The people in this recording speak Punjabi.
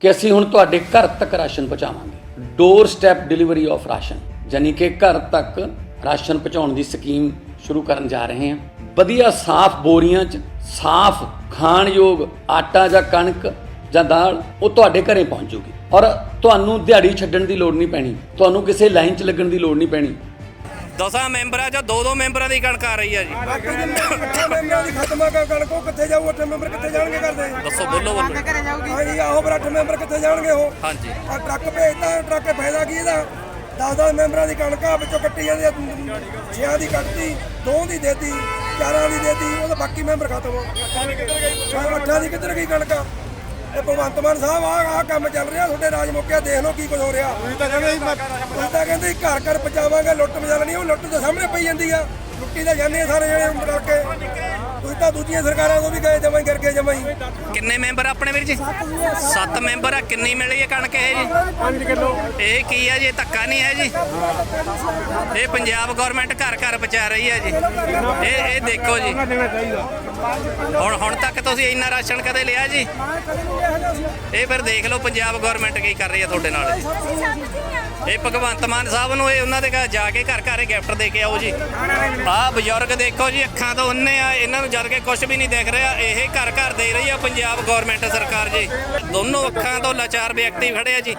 ਕਿ ਅਸੀਂ ਹੁਣ ਤੁਹਾਡੇ ਘਰ ਤੱਕ ration ਪਹੁੰਚਾਵਾਂਗੇ। Doorstep delivery of ration. ਯਾਨੀ ਕਿ ਘਰ ਤੱਕ ਰਾਸ਼ਨ ਪਹੁੰਚਾਉਣ ਦੀ ਸਕੀਮ ਸ਼ੁਰੂ ਕਰਨ ਜਾ ਰਹੇ ਹਾਂ। ਵਧੀਆ ਸਾਫ਼ ਬੋਰੀਆਂ 'ਚ ਸਾਫ਼ ਖਾਣਯੋਗ ਆਟਾ ਜਾਂ ਕਣਕ ਜਾਂ ਦਾਲ ਉਹ ਤੁਹਾਡੇ ਘਰੇ ਪਹੁੰਚੂਗੀ। ਔਰ ਤੁਹਾਨੂੰ ਦਿਹਾੜੀ ਛੱਡਣ ਦੀ ਲੋੜ ਨਹੀਂ ਪੈਣੀ। ਤੁਹਾਨੂੰ ਕਿਸੇ ਲਾਈਨ 'ਚ ਲੱਗਣ ਦੀ ਲੋੜ ਨਹੀਂ ਪੈਣੀ। ਦਸਾਂ ਮੈਂਬਰਾਂ ਚੋਂ ਦੋ ਦੋ ਮੈਂਬਰਾਂ ਦੀ ਕਣਕ ਆ ਰਹੀ ਆ ਜੀ। ਬਾਕੀ ਦੇ ਮੈਂਬਰਾਂ ਦੀ ਖਤਮ ਆ ਕਣਕ ਉਹ ਕਿੱਥੇ ਜਾਊ? ਅੱਠ ਮੈਂਬਰ ਕਿੱਥੇ ਜਾਣਗੇ ਕਰਦੇ ਦੱਸੋ ਬੋਲੋ ਬੋਲੋ। ਹਾਂਜੀ ਆਹੋ ਪਰ ਅੱਠ ਮੈਂਬਰ ਕਿੱਥੇ ਜਾਣਗੇ ਉਹ? ਹਾਂਜੀ। ਆ ਟਰੱਕ ਭੇਜਦਾ ਟਰੱਕ ਦਾ ਫਾਇਦਾ ਕੀ ਇਹਦਾ? 10-10 ਮੈਂਬਰਾਂ ਦੀ ਕਣਕ ਆ ਵਿੱਚੋਂ ਕੱਟੀ ਜਾਂਦੀ ਆ ਛਿਆਂ ਦੀ ਕੱਟਤੀ ਦੋ ਦੀ ਦੇਤੀ ਚਾਰਾਂ ਦੀ ਦੇਤੀ ਉਹ ਤਾਂ ਬਾਕੀ ਮੈਂਬਰ ਖਤਮ ਆ ਅੱਠਾਂ ਦੀ ਕਿੱਧਰ ਗਈ ਕਣਕ? ਇਹ ਭਗਵੰਤ ਮਾਨ ਸਾਹਿਬ ਆ ਆ ਕੰਮ ਚੱਲ ਰਿਹਾ ਤੁਹਾਡੇ ਰਾਜ ਮੌਕਿਆ ਦੇਖ ਲਓ ਕੀ ਕੁਝ ਹੋ ਰਿਹਾ। ਤੁਸੀਂ ਤਾਂ ਕਹਿੰਦੇ ਤੁਸੀਂ ਤਾਂ ਕਹਿੰਦੇ ਸੀ ਘਰ ਘਰ ਪਹੁੰਚਾਵਾਂਗੇ ਲੁੱਟ ਮਜਲ ਨਹੀਂ ਉਹ ਲੁੱਟ ਤਾਂ ਸਾਹਮਣੇ ਪਈ ਜਾਂਦੀ ਆ। ਲੁੱਟੀ ਤਾਂ ਜਾਂਦੇ ਸਾਰੇ ਜਣੇ ਮਿਲ ਕੇ। ਤਾਂ ਦੂਜੀਆਂ ਸਰਕਾਰਾਂ ਤੋਂ ਵੀ ਗਏ ਜਮਾਈ ਕਰਕੇ ਜਮਾਈ ਕਿੰਨੇ ਮੈਂਬਰ ਆਪਣੇ ਵੀਰ ਜੀ? ਸੱਤ ਮੈਂਬਰ ਆ ਕਿੰਨੀ ਮਿਲੀ ਹੈ ਕਣਕ ਇਹ ਜੀ? 5 ਕਿਲੋ। ਇਹ ਕੀ ਹੈ ਜੀ ਧੱਕਾ ਨਹੀਂ ਹੈ ਜੀ? ਇਹ ਪੰਜਾਬ ਗਵਰਨਮੈਂਟ ਘਰ ਘਰ ਪਹੁੰਚਾ ਰਹੀ ਹੈ ਜੀ। ਇਹ ਇਹ ਦੇਖੋ ਜੀ। ਹੁਣ ਹੁਣ ਤੱਕ ਤੁਸੀਂ ਇੰਨਾ ਰਾਸ਼ਨ ਕਦੇ ਲਿਆ ਜੀ? ਇਹ ਫਿਰ ਦੇਖ ਲਓ ਪੰਜਾਬ ਗਵਰਨਮੈਂਟ ਕੀ ਕਰ ਰਹੀ ਹੈ ਤੁਹਾਡੇ ਨਾਲ। ਇਹ ਭਗਵੰਤ ਮਾਨ ਸਾਹਿਬ ਨੂੰ ਇਹ ਉਹਨਾਂ ਦੇ ਘਰ ਜਾ ਕੇ ਘਰ ਘਰ ਗਿਫਟ ਦੇ ਕੇ ਆਓ ਜੀ। ਆਹ ਬਜ਼ੁਰਗ ਦੇਖੋ ਜੀ, ਅੱਖਾਂ ਤੋਂ ਅੰਨੇ ਆ, ਇਹਨਾਂ ਨੂੰ ਜਦ ਕੇ ਕੁਝ ਵੀ ਨਹੀਂ ਦੇਖ ਰਿਹਾ। ਇਹ ਘਰ ਘਰ ਦੇ ਰਹੀ ਆ ਪੰਜਾਬ ਗਵਰਨਮੈਂਟ ਸਰਕਾਰ ਜੀ। ਦੋਨੋਂ ਅੱਖਾਂ ਤੋਂ ਲਾਚਾਰ ਵਿਅਕਤੀ ਖੜੇ ਆ ਜੀ।